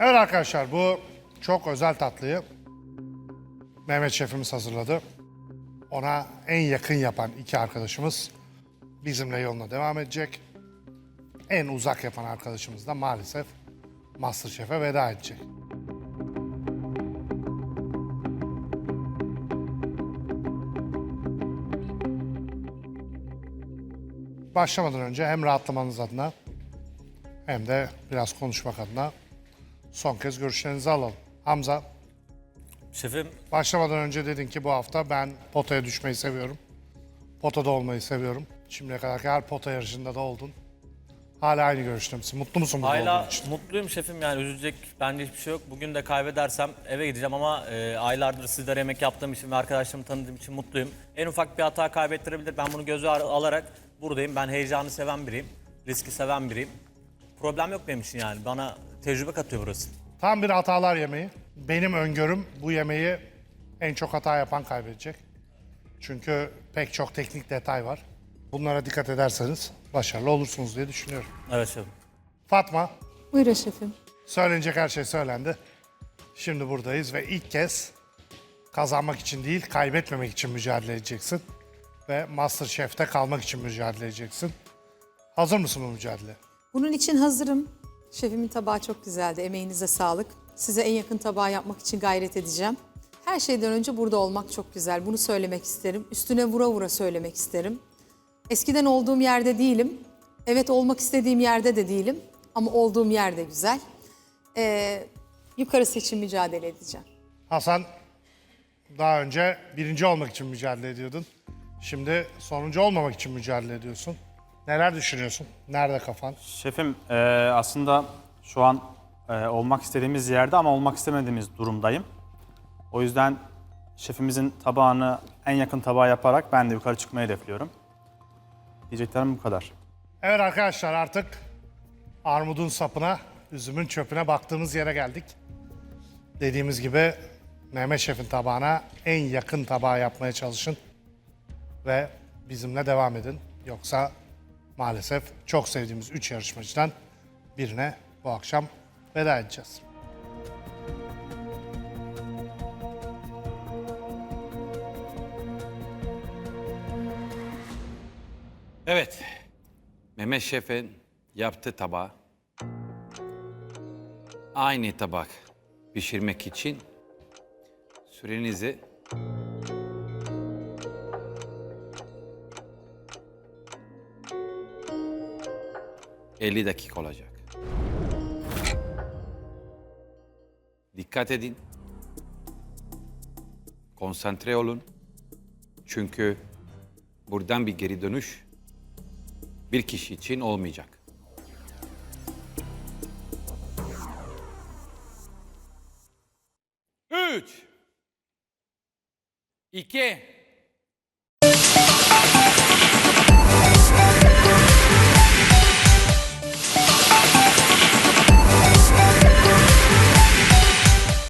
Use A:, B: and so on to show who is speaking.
A: Evet arkadaşlar bu çok özel tatlıyı Mehmet Şefimiz hazırladı. Ona en yakın yapan iki arkadaşımız bizimle yoluna devam edecek. En uzak yapan arkadaşımız da maalesef Masterchef'e veda edecek. Başlamadan önce hem rahatlamanız adına hem de biraz konuşmak adına son kez görüşlerinizi alalım. Hamza,
B: Şefim
A: başlamadan önce dedin ki bu hafta ben potaya düşmeyi seviyorum. Potada olmayı seviyorum. Şimdiye kadar her pota yarışında da oldun. Hala aynı görüşte misin? Mutlu musun burada
B: hala
A: için?
B: mutluyum şefim yani üzülecek bende hiçbir şey yok. Bugün de kaybedersem eve gideceğim ama e, aylardır sizlere yemek yaptığım için ve arkadaşlarımı tanıdığım için mutluyum. En ufak bir hata kaybettirebilir. Ben bunu göze al- alarak buradayım. Ben heyecanı seven biriyim. Riski seven biriyim. Problem yok benim için yani. Bana tecrübe katıyor burası.
A: Tam bir hatalar yemeği. Benim öngörüm bu yemeği en çok hata yapan kaybedecek. Çünkü pek çok teknik detay var. Bunlara dikkat ederseniz başarılı olursunuz diye düşünüyorum.
B: Evet şefim.
A: Fatma,
C: Buyurun şefim.
A: Söylenecek her şey söylendi. Şimdi buradayız ve ilk kez kazanmak için değil, kaybetmemek için mücadele edeceksin. Ve Masterchef'te kalmak için mücadele edeceksin. Hazır mısın bu mücadele?
C: Bunun için hazırım. Şefimin tabağı çok güzeldi. Emeğinize sağlık. Size en yakın tabağı yapmak için gayret edeceğim. Her şeyden önce burada olmak çok güzel. Bunu söylemek isterim. Üstüne vura vura söylemek isterim. Eskiden olduğum yerde değilim. Evet olmak istediğim yerde de değilim. Ama olduğum yerde güzel. Ee, yukarısı için mücadele edeceğim.
A: Hasan, daha önce birinci olmak için mücadele ediyordun. Şimdi sonuncu olmamak için mücadele ediyorsun. Neler düşünüyorsun? Nerede kafan?
D: Şefim e, aslında şu an e, olmak istediğimiz yerde ama olmak istemediğimiz durumdayım. O yüzden şefimizin tabağını en yakın tabağa yaparak ben de yukarı çıkmayı hedefliyorum. Diyeceklerim bu kadar.
A: Evet arkadaşlar artık armudun sapına, üzümün çöpüne baktığımız yere geldik. Dediğimiz gibi Mehmet Şef'in tabağına en yakın tabağı yapmaya çalışın. Ve bizimle devam edin. Yoksa maalesef çok sevdiğimiz 3 yarışmacıdan birine bu akşam veda edeceğiz.
E: Evet. Mehmet Şef'in yaptığı tabağı aynı tabak pişirmek için sürenizi ...50 dakika olacak. Dikkat edin. Konsantre olun. Çünkü buradan bir geri dönüş bir kişi için olmayacak. Üç, iki,